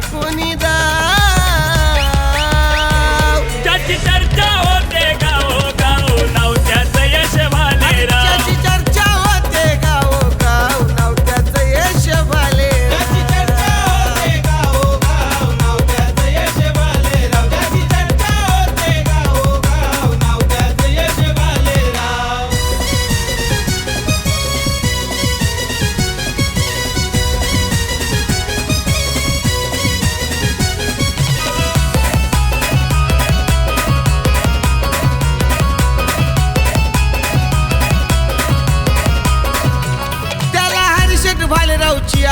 ಕುನಿದ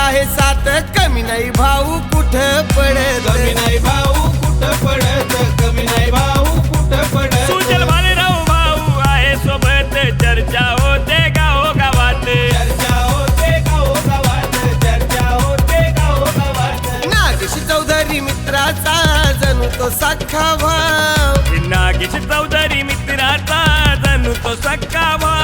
आहे साथ कमी नाही भाऊ कुठं पडत? कमी नाही भाऊ कुठं पडत? कमी नाही भाऊ कुठं सुजल पडत भालेराव भाऊ आहे सोबत. चर्चा होते गाव गावात चर्चा होते गावोगावात. चर्चा होते गावोगावात. नागेश चौधरी मित्राचा जणू तो सख्खा भाव नागेश चौधरी मित्राचा जणू तो सक्का भाव